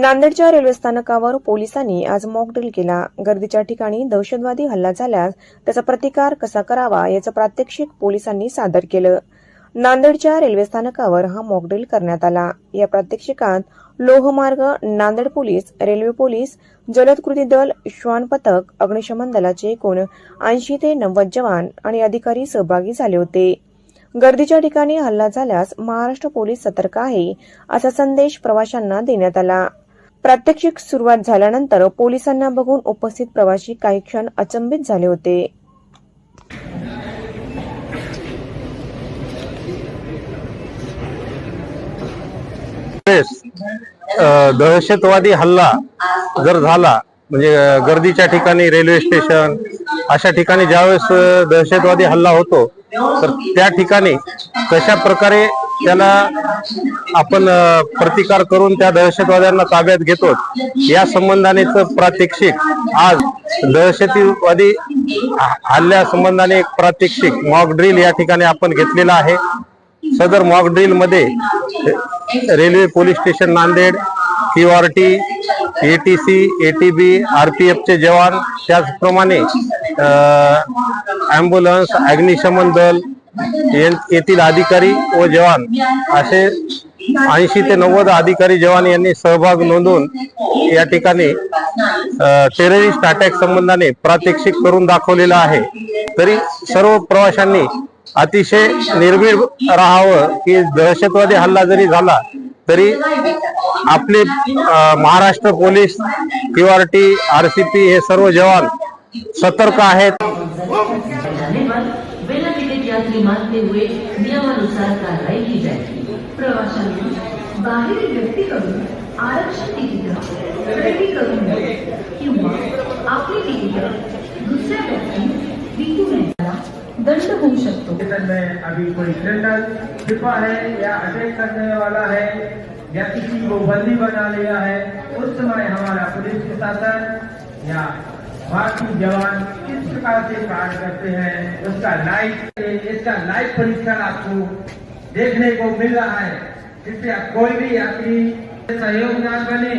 नांदेडच्या रेल्वे स्थानकावर पोलिसांनी आज मॉकड्रिल केला. गर्दीच्या ठिकाणी दहशतवादी हल्ला झाल्यास त्याचा प्रतिकार कसा करावा याचं प्रात्यक्षिक पोलिसांनी सादर केलं. नांदेडच्या रेल्वे स्थानकावर हा मॉकड्रिल करण्यात आला. या प्रात्यक्षिकात लोहमार्ग नांदेड पोलीस रेल्वे पोलीस जलद कृती दल श्वान पथक अग्निशमन दलाचे एकूण ऐंशी ते नव्वद जवान आणि अधिकारी सहभागी झाले होते. गर्दीच्या ठिकाणी हल्ला झाल्यास महाराष्ट्र पोलीस सतर्क आहे असा संदेश प्रवाशांना देण्यात आला. प्रात्यक्षिक सुरुवात झाल्यानंतर पोलिसांना बघून उपस्थित प्रवासी काही क्षण अचंबित झाले होते. दहशतवादी हल्ला जर झाला म्हणजे गर्दीच्या ठिकाणी रेल्वे स्टेशन अशा ठिकाणी ज्यावेळेस दहशतवादी हल्ला होतो तर त्या ठिकाणी कशा प्रकारे त्याला आपण प्रतिकार करून त्या दहशतवाद्यांना ताब्यात घेतो. या संबंधानेच प्रात्यक्षिक. आज दहशतवादी हल्ल्या संबंधाने एक प्रात्यक्षिक मॉक ड्रिल या ठिकाणी आपण घेतलेला आहे. सदर मॉक ड्रिलमध्ये railway police station Nanded P R T A T C A T B R P एफचे जवान त्याचप्रमाणे ॲम्ब्युलन्स अग्निशमन दल येथील अधिकारी व जवान असे ऐंशी ते नव्वद अधिकारी जवान यांनी सहभाग नोंदवून या ठिकाणी टेररिस्ट अटॅक संबंधाने प्रात्यक्षिक करून दाखवलेलं आहे. तरी सर्व प्रवाशांनी अतिशय निर्भीड राहावं की दहशतवादी हल्ला जरी झाला तरी आपले महाराष्ट्र पोलीस क्यूआरटी आरसीपी हे सर्व जवान सतर्क आहेत. यात्री मानते हुए नियमानुसार कार्रवाई की जाएगी। प्रवाशांनी बाहेरील व्यक्तीकडून आरक्षण तिकीट नये किंवा आपली तिकीट दुसऱ्या व्यक्ती विकू दंड शकतो. में अभी कोई क्रिमिनल छिपा है या अटैक करने वाला है या किसी को बंदी बना लिया है उस समय हमारा पुलिस प्रशासन, या भारतीय जवान किस प्रकार से कार्य करते हैं, उसका लाइव इसका लाइव परीक्षण आपको देखने को मिल रहा है। जिससे आप कोई भी यात्री सहयोग न बने